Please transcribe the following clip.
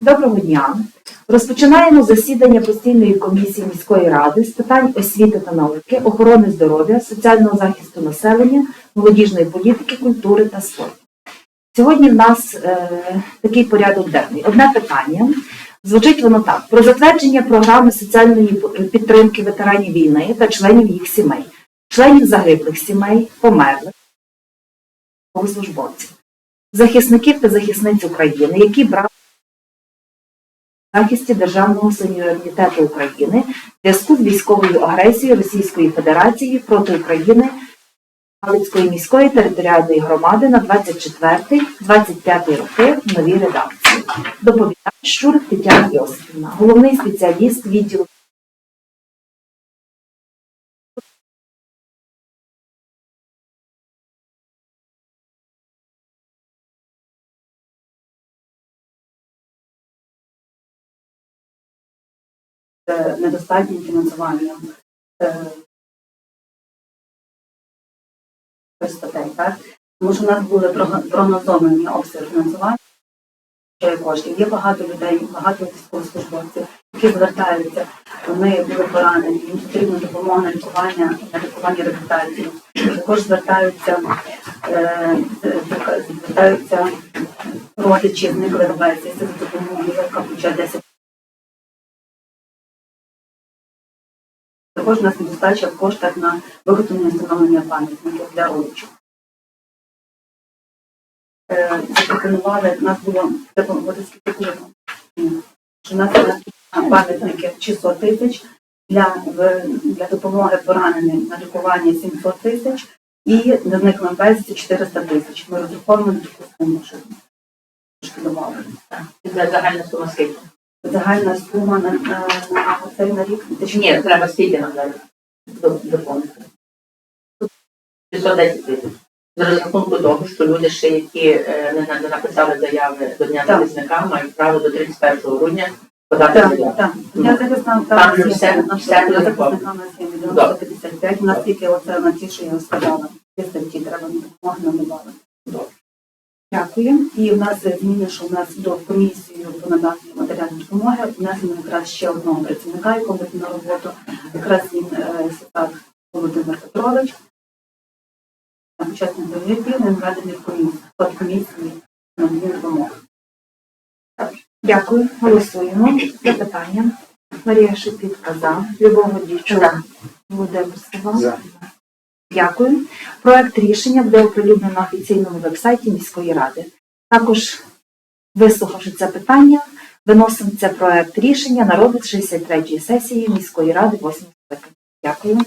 Доброго дня. Розпочинаємо засідання постійної комісії міської ради з питань освіти та науки, охорони здоров'я, соціального захисту населення, молодіжної політики, культури та спорту. Сьогодні в нас е, такий порядок денний. Одне питання. Звучить воно так: про затвердження програми соціальної підтримки ветеранів війни та членів їх сімей, членів загиблих сімей, померлих службовців, захисників та захисниць України, які брали захисті державного суверенітету України в зв'язку з військовою агресією Російської Федерації проти України Галицької міської територіальної громади на 24-25 роки в новій редакції. Доповідає Щурик Тетяна Йосипівна, головний спеціаліст відділу недостатнім фінансуванням статей, так? Тому що в нас були прогнозовані обсяги фінансування коштів. Є багато людей, багато військовослужбовців, які звертаються, вони були поранені, їм потрібна допомога на лікування, на лікування реабілітацію. Також звертаються, е, звертаються родичі, зникли безвісти за допомогою, яка включає 10 Також у нас недостача в коштах на виготовлення встановлення пам'ятників для родичів. Е, Запропонували, у нас було. Що у нас пам'ятники 600 тисяч, для, для допомоги пораненим на лікування 700 тисяч і для зниклим безвісті 400 тисяч. Ми розраховуємо на таку суму, щоб трошки додали. Це загальна сума скільки? Загальна сума на, на, на цей на рік Ні, треба скільки нам далі до- доповнити. 610 тисяч. З розрахунку того, що люди ще, які е, не, не написали заяви до Дня Так. захисника, мають право до 31 грудня подати Так, заяву. так. Я захисна Там же все- все буде захисника на 7 мільйонів Да. 155, наскільки оце на ті, що я сказала. Статті треба допомоги нам додати. Дякую. І в нас зміни, що в нас до комісії по наданню матеріальної допомоги внесено якраз ще одного працівника, якого на роботу. Якраз він е, Сіпак Володимир Петрович. Учасник дій, він введений в комісію, в комісії надання допомоги. Дякую. Голосуємо. Запитання. Марія Шепітка за. Любов Дівчина. Володимир Сова. Дякую. Проект рішення буде оприлюднено на офіційному вебсайті міської ради. Також, вислухавши це питання, виносимо це проект рішення на розгляд 63-ї сесії міської ради 8 скликання. Дякую.